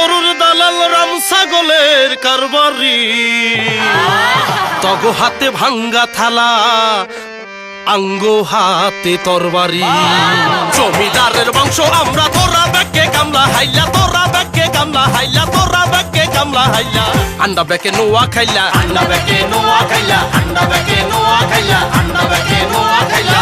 গরুর দালাল রাম ছাগলের কারবারি। তগ হাতে ভাঙ্গা থালা, আঙ্গ হাতে তরবারি। জমিদারের বংশ, আমরা তোরা ব্যাকে কামলা, হাইলা তোরা ব্যাকে কামলা, হাইলা তোরা ব্যাকে কামলা, হাইলা। আন্ডা ব্যাকে নোয়া খাইলা, আন্ডা ব্যাকে নোয়া খাইলা, আন্ডা ব্যাকে নোয়া খাইলা, আন্ডা ব্যাকে নোয়া খাইলা।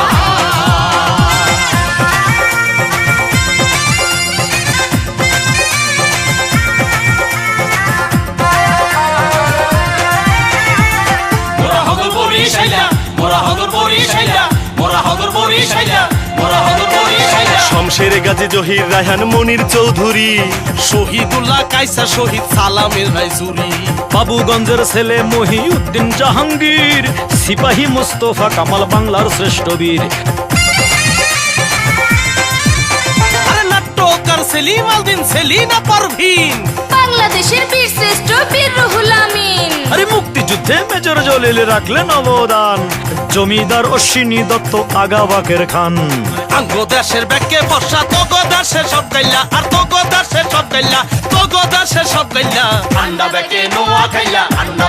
মোরা বরিশাইলা মোরা হগর বরিশাইলা মোরা হগর বরিশাইলা শমশের গাজী জহির রায়হান মনির চৌধুরী। শহীদুল্লাহ কাইসা শহীদ সালামের ভাই জুরি বাবুগঞ্জের ছেলে মহিউদ্দিন জাহাঙ্গীর সিপাহী মুস্তফা কামাল বাংলার শ্রেষ্ঠ বীর। সেলিম আলদিন সেলিনা পারভিন। বাংলাদেশের বীর শ্রেষ্ঠ বীর রুহুল আমিন। আরে মুক্তিযুদ্ধে মেজর জলিল রাখলেন অবদান। জমিদার অশ্বিনী দত্ত আগাবাকের খান। আঙ্গ দেশের ব্যাকে বর্ষা তগ দেশের সব গাইলা আর তগ দেশের সব গাইলা তগ দেশের সব গাইলা আন্ডা ব্যাকে নোয়া খাইলা আন্ডা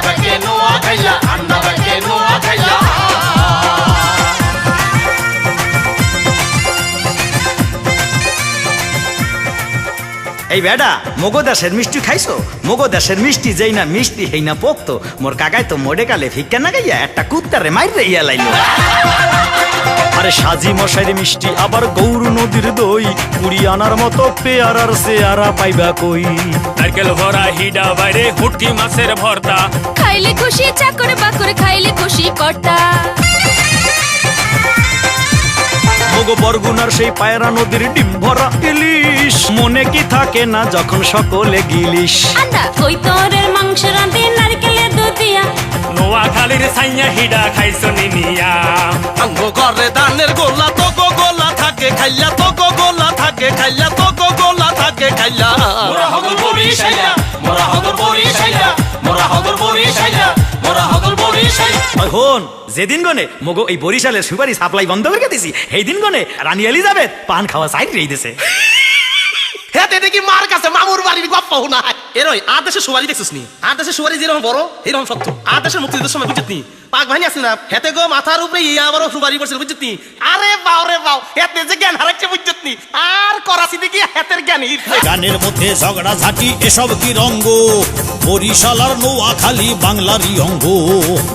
এই বেডা মগো দেশের মিষ্টি খাইছো? মগো দেশের মিষ্টি যেই না মিষ্টি হেই না পোক্ত। মোর কাকাই তো মোডে কালে ভিক্ষা না গাইয়া একটা কুত্তারে মাইরে ইয়া লাইলো। আরে সাজি মশাইরে মিষ্টি আবার গৌর নদীর দই। কুড়ি আনার মতো পেয়ারার সেয়ারা পাইবা কই? নারকেল ভরা হিডা বাইরে হুটকি মাছের ভর্তা। খাইলে খুশি চাকর বাকর খাইলে খুশি কর্তা। মগো বরগুনার সেই পায়রা নদীর ডিম ভরা ইলিশ। মনে কি থাকে না যখন সকলে গিলিস আন্দা কই তোরের মাংস রাঁধে নারকেলের দুধ দিয়া। নোয়া খালির সাইয়া হিডা খাইছো নিনিয়া। আঙ্গ ঘরে দানের গোলা তগ গোলা থাকে খাইলা তগ গোলা থাকে খাইলা তগ গোলা থাকে খাইলা। মোরা হগর বরিশাইলা মোরা হগর বরিশাইলা মোরা হগর বরিশাইলা মোরা হগর বরিশাইলা ওই হন যেদিন গনে মগো এই বরিশালের সুপারি সাপ্লাই বন্ধ করে দিছি সেই দিন গনে রানী এলিজাবেথ পান খাওয়া সাইড রেই দিছে। দেখি মার কাছে মামুর বাড়ির গপ্প না এরই আদেশে দেশে সুবারি দেখছিস নি? আদেশে দেশে সুবারি যেরকম বড় এরকম সত্য আদেশের মুক্তি মুক্তিযুদ্ধের সময় বুঝছিস নি? পাক ভাই আছে না। হেতে গো মাথার উপরে ইয়া আবারও সুবারি পড়ছিল বুঝছিস নি? আরে বাও, রে বাও হেতে যে জ্ঞান হারাচ্ছে বুঝছিস নি আর করাছি দেখি হেতের জ্ঞান। গানের মধ্যে ঝগড়া ঝাঁটি, এসব কি রঙ্গ? বরিশাল আর নোয়াখালী বাংলারই অঙ্গ।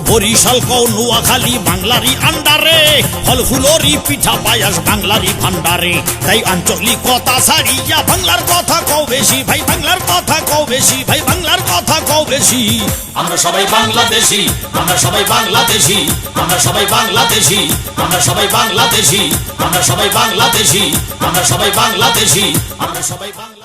বরিশাল কও নোয়াখালী বাংলারই আন্ডারে। ফল ফুলরি পিঠা পায়াস বাংলারই ভান্ডারে। তাই আঞ্চলিক কথা ছাড়িয়া বাংলার কথা কও বেশি। ভাই, বাংলার কথা কও বেশি। ভাই, বাংলার কথা কও বেশি। আমরা সবাই বাংলাদেশি, আমরা সবাই বাংলাদেশি, আমরা সবাই বাংলাদেশি, আমরা সবাই বাংলাদেশি, আমরা সবাই বাংলাদেশি। আমরা সবাই বাংলাদেশি আমরা সবাই বাংলা